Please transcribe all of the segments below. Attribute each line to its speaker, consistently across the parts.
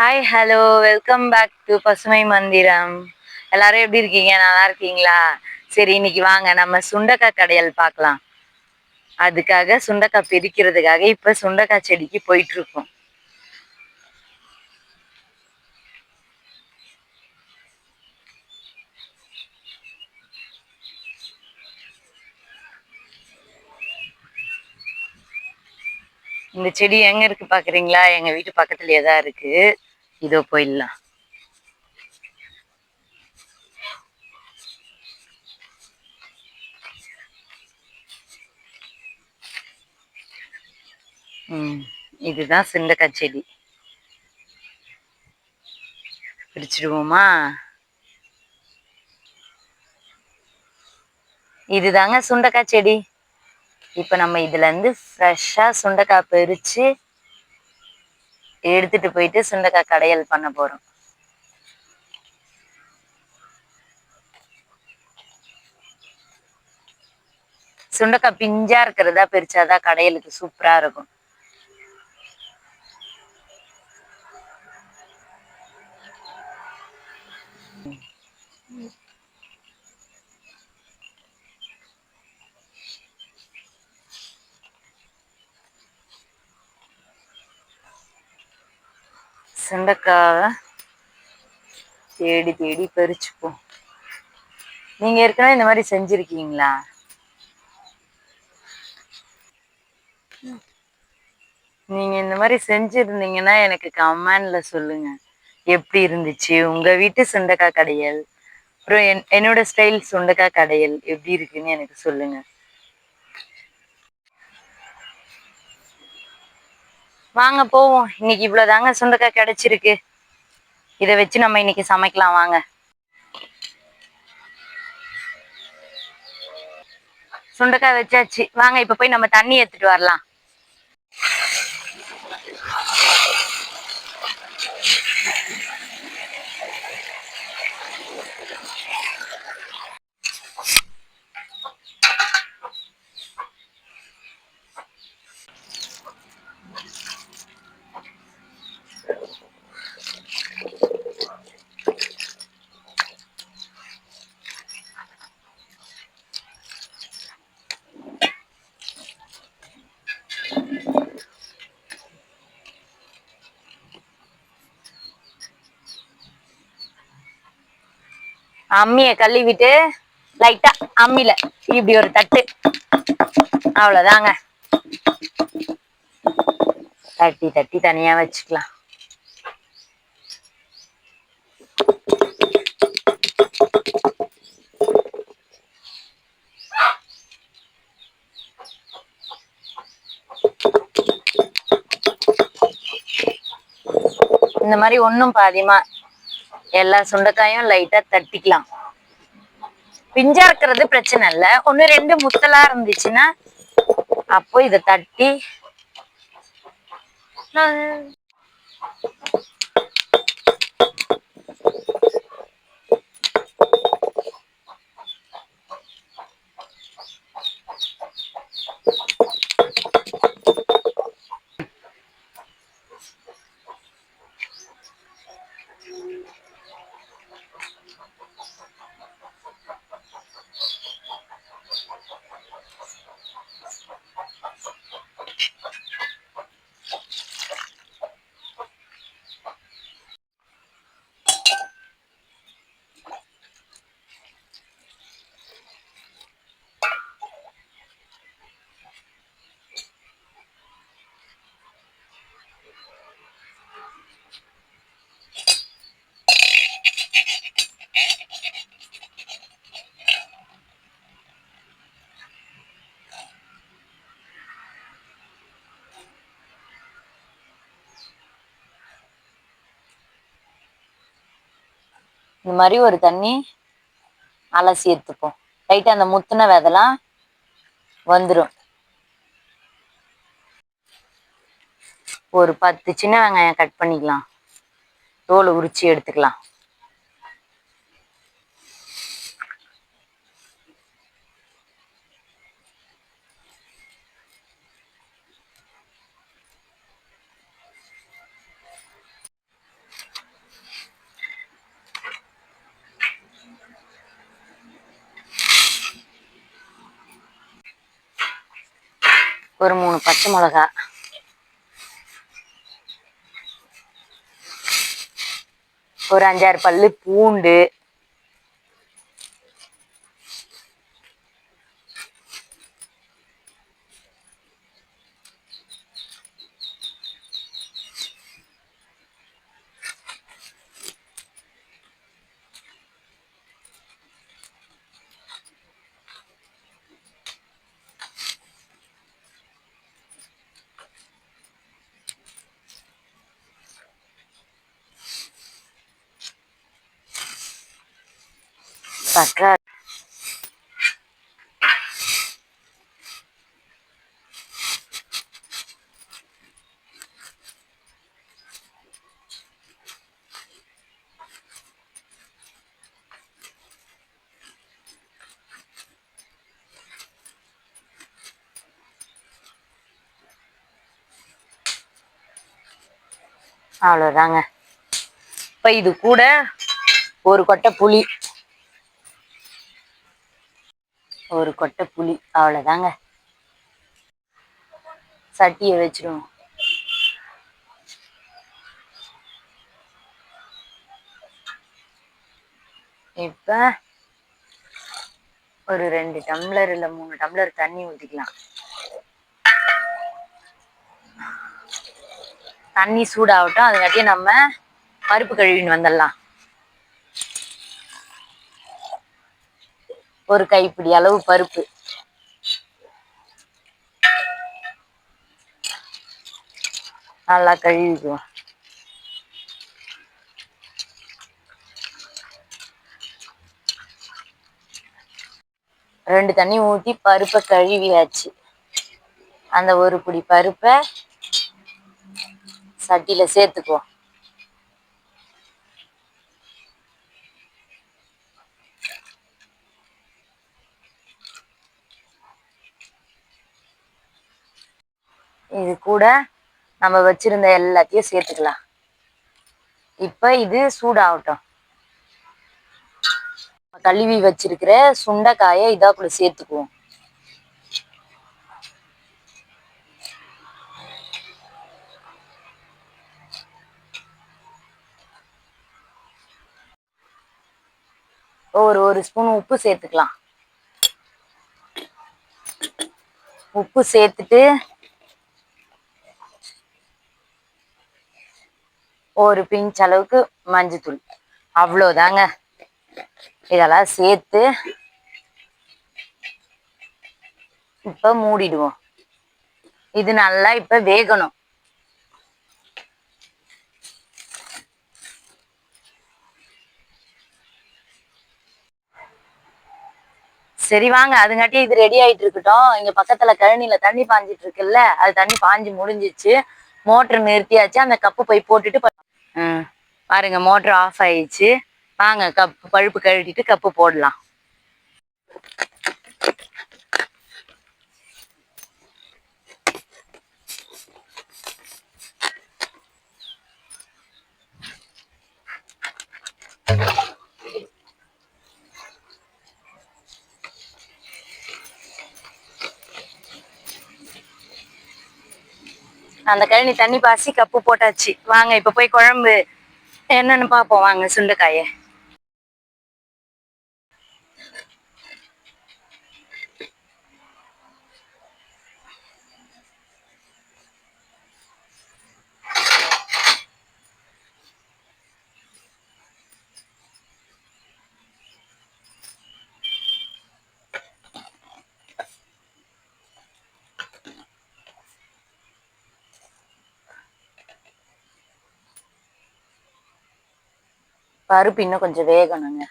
Speaker 1: Hi hello welcome back to பசுமை மந்திரம் எல்லாரும் எப்படி இருக்கீங்க நல்லா இருக்கீங்களா சரி இன்னைக்கு வாங்க நம்ம சுண்டக்காய் கடையல் பார்க்கலாம் அதுக்காக சுண்டக்காய் பிரிக்கிறதுக்காக இப்ப சுண்டக்காய் செடிக்கு போயிட்டு இருக்கோம் இந்த செடி எங்க இருக்கு பாக்குறீங்களா எங்க வீட்டு பக்கத்துலயே தான் இருக்கு இதோ போயிடலாம் இதுதான் சிந்தக்காய் செடி பிடிச்சிடுவோமா இதுதாங்க சுண்டக்காய் செடி இப்ப நம்ம இதுல இருந்து ஃப்ரெஷ்ஷா சுண்டக்காய் பறிச்சு எடுத்துட்டு போயிட்டு சுண்டக்காய் கடையல் பண்ண போறோம் சுண்டக்காய் பிஞ்சா இருக்கிறதா பிரிச்சாதான் கடையலுக்கு சூப்பரா இருக்கும் Mm-hmm. சுண்டைக்காவை தேடி தேடி பறிச்சுப்போம் நீங்க ஏற்கனவே இந்த மாதிரி செஞ்சுருக்கீங்களா நீங்க இந்த மாதிரி செஞ்சிருந்தீங்கன்னா எனக்கு கமெண்ட்ல சொல்லுங்க எப்படி இருந்துச்சு உங்க வீட்டு சுண்டைக்காய் கடையல் அப்புறம் என் என்னோட ஸ்டைல் சுண்டைக்காய் கடையல் எப்படி இருக்குன்னு எனக்கு சொல்லுங்க வாங்க போவோம் இன்னைக்கு இவ்வளவுதாங்க சுண்டக்காய் கிடைச்சிருக்கு இதை வச்சு நம்ம இன்னைக்கு சமைக்கலாம் வாங்க சுண்டக்காய் வச்சாச்சு வாங்க இப்ப போய் நம்ம தண்ணி எடுத்துட்டு வரலாம் அம்மிய கழுவிட்டு லைட்டா அம்மியில இப்படி ஒரு தட்டு அவ்வளவுதாங்க தட்டி தட்டி தனியா வச்சுக்கலாம் இந்த மாதிரி ஒண்ணும் பாதிமா எல்லா சுண்டைக்காயும் லைட்டா தட்டிக்கலாம் பிஞ்சா இருக்கிறது பிரச்சனை இல்ல ஒண்ணு ரெண்டு முத்தலா இருந்துச்சுன்னா அப்போ இத தட்டி இந்த மாதிரி ஒரு தண்ணி அலசி எடுத்துப்போம் லைட்டாக அந்த முத்தின விதெல்லாம் வந்துடும் ஒரு பத்து சின்ன வெங்காயம் கட் பண்ணிக்கலாம் தோலை உரிச்சு எடுத்துக்கலாம் ஒரு மூணு பச்சை மிளகா ஒரு அஞ்சாறு பல்லு பூண்டு பற்ற அவ்வளோதாங்க இப்போ இது கூட ஒரு கொட்டை புளி ஒரு கொட்டை புளி அவ்வளோதாங்க சட்டியை வச்சிருவோம் இப்ப ஒரு ரெண்டு டம்ளர் இல்லை மூணு டம்ளர் தண்ணி ஊற்றிக்கலாம் தண்ணி சூடாகட்டும் அதுக்காட்டியும் நம்ம பருப்பு கழுவின்னு வந்துடலாம் ஒரு கைப்பிடி அளவு பருப்பு நல்லா கழுவிக்குவோம் ரெண்டு தண்ணி ஊற்றி பருப்பை கழுவியாச்சு அந்த ஒரு பிடி பருப்பை சட்டியில் சேர்த்துக்குவோம் இது கூட நம்ம வச்சிருந்த எல்லாத்தையும் சேர்த்துக்கலாம் இப்ப இது சூடாகட்டும் கழுவி வச்சிருக்கிற சுண்டைக்காயை இதா கூட சேர்த்துக்குவோம் ஒரு ஒரு ஸ்பூன் உப்பு சேர்த்துக்கலாம் உப்பு சேர்த்துட்டு ஒரு பிஞ்ச் அளவுக்கு மஞ்சத்தூள் அவ்வளோதாங்க இதெல்லாம் சேர்த்து இப்போ மூடிடுவோம் இது நல்லா இப்போ வேகணும் சரி வாங்க அதுங்காட்டி இது ரெடி ஆயிட்டு இருக்கட்டும் இங்க பக்கத்துல கழனியில தண்ணி பாஞ்சிட்டு இருக்குல்ல அது தண்ணி பாஞ்சு முடிஞ்சிச்சு மோட்டர் நிறுத்தியாச்சு அந்த கப்பு போய் போட்டுட்டு பாருங்க மோட்டர் ஆஃப் ஆயிடுச்சு வாங்க கப் பழுப்பு கழட்டிட்டு கப்பு போடலாம் அந்த கழனி தண்ணி பாசி கப்பு போட்டாச்சு வாங்க இப்போ போய் குழம்பு என்னன்னு பார்ப்போம் வாங்க சுண்டைக்காயை பருப்பு இன்னும் கொஞ்சம் வேகணுங்க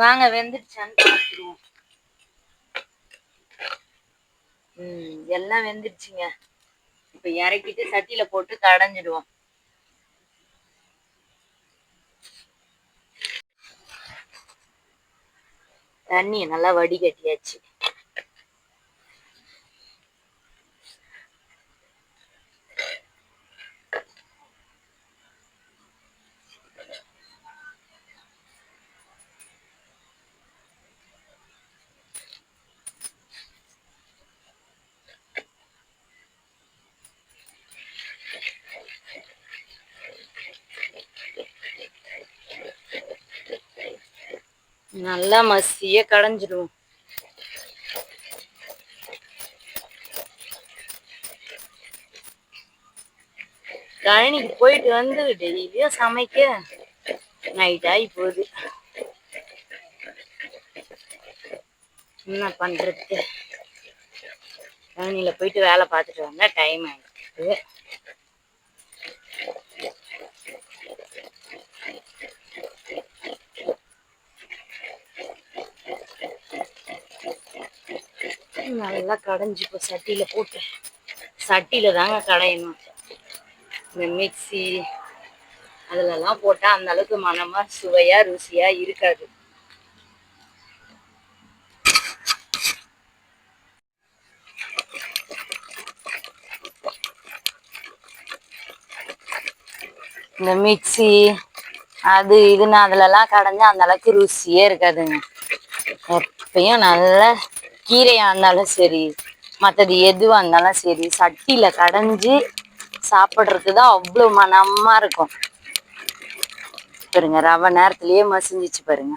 Speaker 1: வாங்க வெந்துடுச்சான்னு பார்த்துருவோம் ம் எல்லாம் வெந்துடுச்சுங்க இப்ப இறக்கிட்டு சட்டியில் போட்டு கடைஞ்சிடுவோம் தண்ணியை நல்லா வடிகட்டியாச்சு நல்லா மசிய கடைஞ்சிடுவோம் கழனிக்கு போயிட்டு வந்து டெய்லியும் சமைக்க நைட் ஆகி போகுது என்ன பண்றது கழனியில போயிட்டு வேலை பார்த்துட்டு வந்தால் டைம் ஆகிடுது நல்லா கடைஞ்சி இப்போ சட்டியில் போட்டேன் சட்டியில் தாங்க கடையணும் இந்த மிக்சி அதுலலாம் போட்டால் அந்த அளவுக்கு மனமாக சுவையாக ருசியாக இருக்காது இந்த மிக்சி அது இதுன்னு அதுலலாம் கடைஞ்சா அந்த அளவுக்கு ருசியே இருக்காதுங்க எப்பயும் நல்லா கீரையா இருந்தாலும் சரி மற்றது எதுவா இருந்தாலும் சரி சட்டில கடைஞ்சி சாப்பிட்றதுக்கு தான் மனமா இருக்கும் பாருங்க ரவ நேரத்திலயே மசிஞ்சிச்சு பாருங்க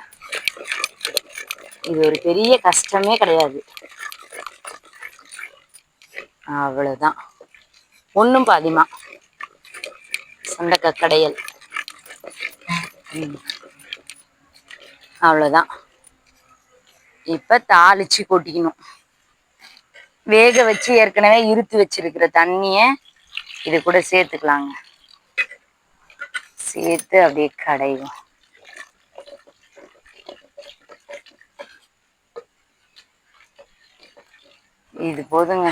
Speaker 1: இது ஒரு பெரிய கஷ்டமே கிடையாது அவ்வளவுதான் ஒண்ணும் பாதிமா கடையல் அவ்வளவுதான் இப்ப தாளிச்சு கொட்டிக்கணும் வேக வச்சு ஏற்கனவே இருத்து வச்சிருக்கிற தண்ணிய இது கூட சேர்த்துக்கலாங்க சேர்த்து அப்படியே கடைவோம் இது போதுங்க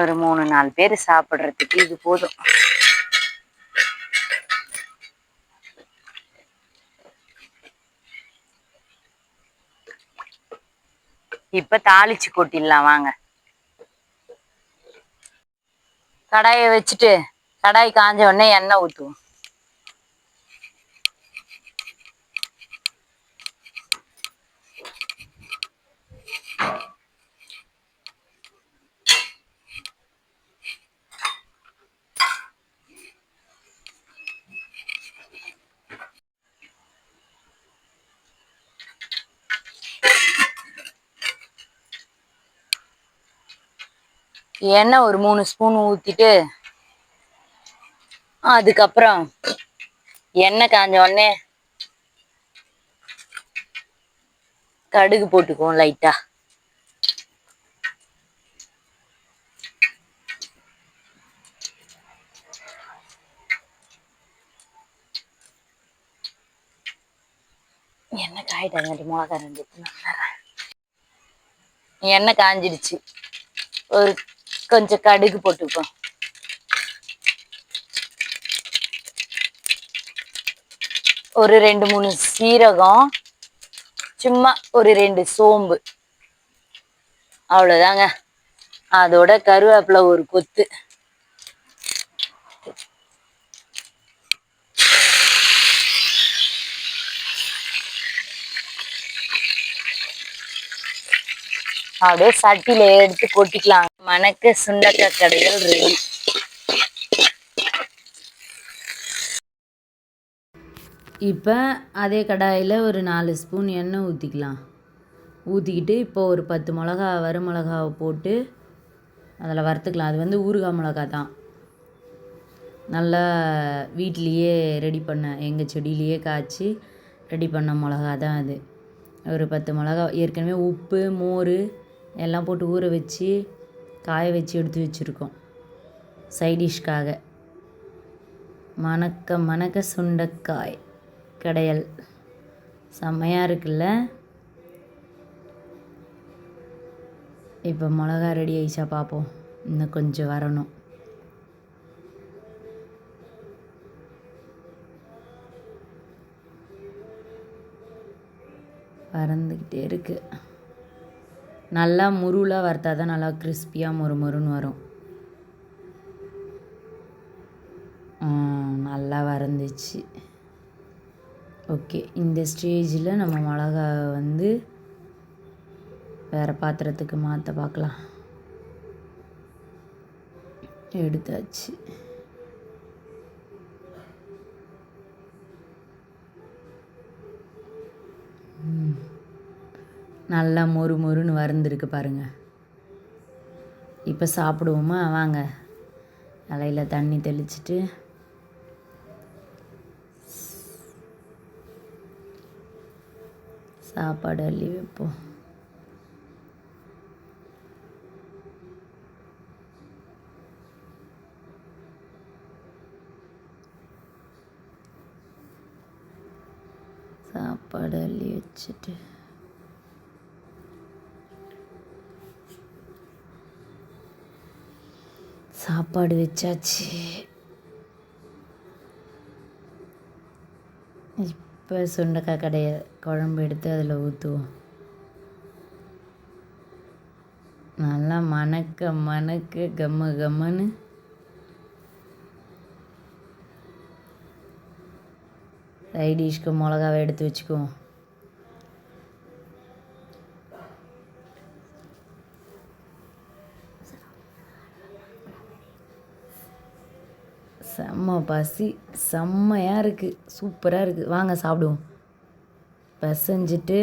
Speaker 1: ஒரு மூணு நாலு பேர் சாப்பிட்றதுக்கு இது போதும் இப்ப தாளிச்சு கொட்டிடலாம் வாங்க கடாயை வச்சுட்டு கடாய் காஞ்ச உடனே எண்ணெய் ஊற்றுவோம் எண்ணெய் ஒரு மூணு ஸ்பூன் ஊற்றிட்டு அதுக்கப்புறம் எண்ணெய் காஞ்ச உடனே கடுகு போட்டுக்குவோம் லைட்டாக எண்ணெய் காயிட்டாங்க மிளகா ரெண்டு எண்ணெய் காஞ்சிடுச்சு ஒரு கொஞ்சம் கடுகு போட்டுப்போம் ஒரு ரெண்டு மூணு சீரகம் சும்மா ஒரு ரெண்டு சோம்பு அவ்வளோதாங்க அதோட கருவேப்பில ஒரு கொத்து அப்படியே சட்டியில எடுத்து கொட்டிக்கலாம் மணக்க சுண்டக்காய் கடைகள் ரெடி இப்போ அதே கடாயில் ஒரு நாலு ஸ்பூன் எண்ணெய் ஊற்றிக்கலாம் ஊற்றிக்கிட்டு இப்போ ஒரு பத்து மிளகா மிளகாவை போட்டு அதில் வறுத்துக்கலாம் அது வந்து ஊறுகாய் மிளகா தான் நல்லா வீட்லேயே ரெடி பண்ண எங்கள் செடியிலையே காய்ச்சி ரெடி பண்ண மிளகா தான் அது ஒரு பத்து மிளகா ஏற்கனவே உப்பு மோர் எல்லாம் போட்டு ஊற வச்சு காய வச்சு எடுத்து வச்சுருக்கோம் சைடிஷ்காக மணக்க மணக்க சுண்டக்காய் கடையல் செம்மையாக இருக்குல்ல இப்போ மிளகா ரெடி ஆயிடுச்சா பார்ப்போம் இன்னும் கொஞ்சம் வரணும் வறந்துக்கிட்டே இருக்குது நல்லா முருளாக வறுத்தால் தான் நல்லா கிறிஸ்பியாக மொறு மொறுன்னு வரும் நல்லா வறந்துச்சு ஓகே இந்த ஸ்டேஜில் நம்ம மிளகா வந்து வேறு பாத்திரத்துக்கு மாற்ற பார்க்கலாம் எடுத்தாச்சு நல்லா மொறு மொறுன்னு வறந்துருக்கு பாருங்கள் இப்போ சாப்பிடுவோமா வாங்க இலையில் தண்ணி தெளிச்சிட்டு சாப்பாடு அள்ளி வைப்போம் சாப்பாடு அள்ளி வச்சுட்டு சாப்பாடு வச்சாச்சு இப்போ சுண்டக்காய் கடையை குழம்பு எடுத்து அதில் ஊற்றுவோம் நல்லா மணக்க மணக்க கம்ம கம்மன்னு சைடிஷ்க்கு மிளகாவை எடுத்து வச்சுக்குவோம் செம்ம பசி செம்மையாக இருக்குது சூப்பராக இருக்குது வாங்க சாப்பிடுவோம் பசஞ்சிட்டு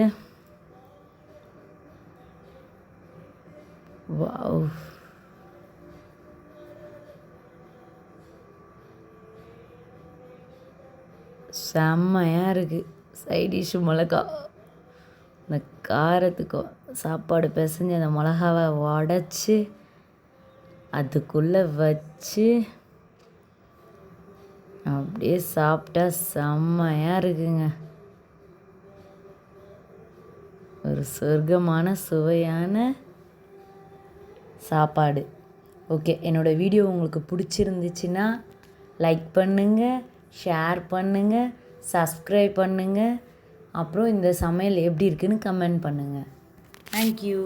Speaker 1: வாவ் செம்மையாக இருக்குது சைடிஷு மிளகா இந்த காரத்துக்கும் சாப்பாடு பிசைஞ்சு அந்த மிளகாவை உடச்சி அதுக்குள்ளே வச்சு அப்படியே சாப்பிட்டா செம்மையாக இருக்குங்க ஒரு சொர்க்கமான சுவையான சாப்பாடு ஓகே என்னோடய வீடியோ உங்களுக்கு பிடிச்சிருந்துச்சுன்னா லைக் பண்ணுங்கள் ஷேர் பண்ணுங்கள் சப்ஸ்கிரைப் பண்ணுங்கள் அப்புறம் இந்த சமையல் எப்படி இருக்குன்னு கமெண்ட் பண்ணுங்கள் தேங்க்யூ